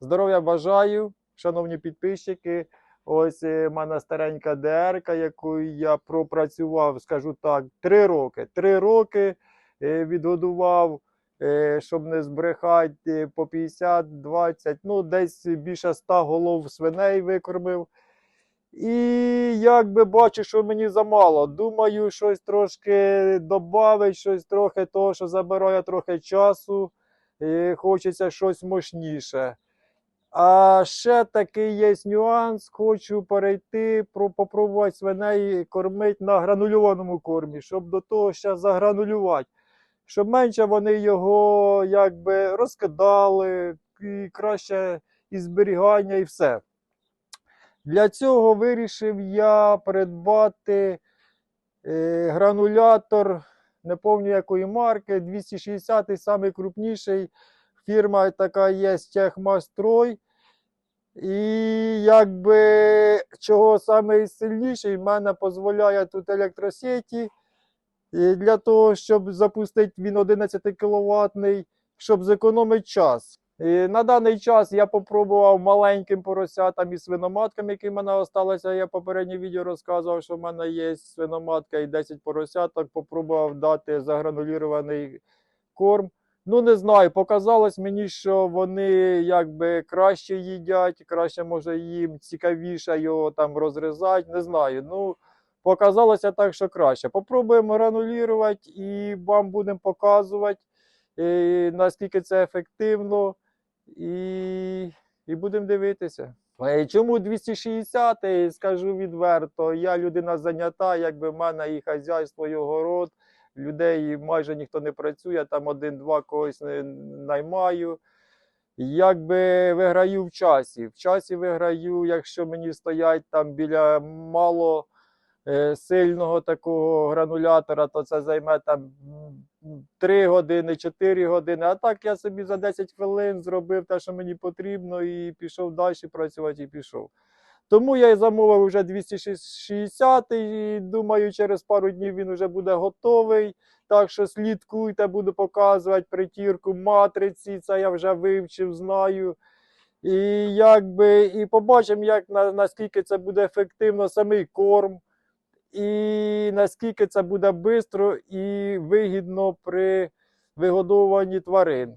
Здоров'я бажаю, шановні підписчики. Ось е, в мене старенька ДРК, яку я пропрацював, скажу так, три роки. Три роки е, відгодував, е, щоб не збрехати, по 50-20, ну десь більше 100 голов свиней викормив. І якби бачу, що мені замало. Думаю, щось трошки додавить, щось трохи того, що забирає трохи часу. І хочеться щось мощніше. А ще такий є нюанс. Хочу перейти, про- попробувати свиней кормити на гранульованому кормі, щоб до того ще загранулювати. Щоб менше вони його якби розкидали, і краще і зберігання, і все. Для цього вирішив я придбати е, гранулятор, не пам'ятаю якої марки, 260 самий крупніший. Фірма така є Техмастрой. І якби чого саме сильніший, в мене дозволяє тут електросеті. І для того, щоб запустити він 11 кВт, щоб зекономити час. І на даний час я попробував маленьким поросятам і свиноматкам, які в мене залишилися. Я попереднє відео розказував, що в мене є свиноматка і 10 поросяток. Попробував дати загранулірований корм. Ну, не знаю, показалось мені, що вони якби краще їдять, краще може їм цікавіше його там розрізати. Не знаю. Ну, показалося так, що краще. Попробуємо гранулірувати і вам будемо показувати, е, наскільки це ефективно, і, і будемо дивитися. Е, Чому 260? Е, Скажу відверто, я людина зайнята, якби в мене і хазяйство, і огород, людей майже ніхто не працює, там один-два когось не наймаю. Якби виграю в часі. В часі виграю, якщо мені стоять там біля мало е, сильного такого гранулятора, то це займе там 3 години, 4 години. А так я собі за 10 хвилин зробив те, що мені потрібно, і пішов далі працювати і пішов. Тому я замовив вже 260 і думаю, через пару днів він вже буде готовий. Так що слідкуйте, буду показувати притірку матриці. Це я вже вивчив, знаю. І якби і побачимо, як на, наскільки це буде ефективно самий корм, і наскільки це буде швидко і вигідно при вигодовуванні тварин.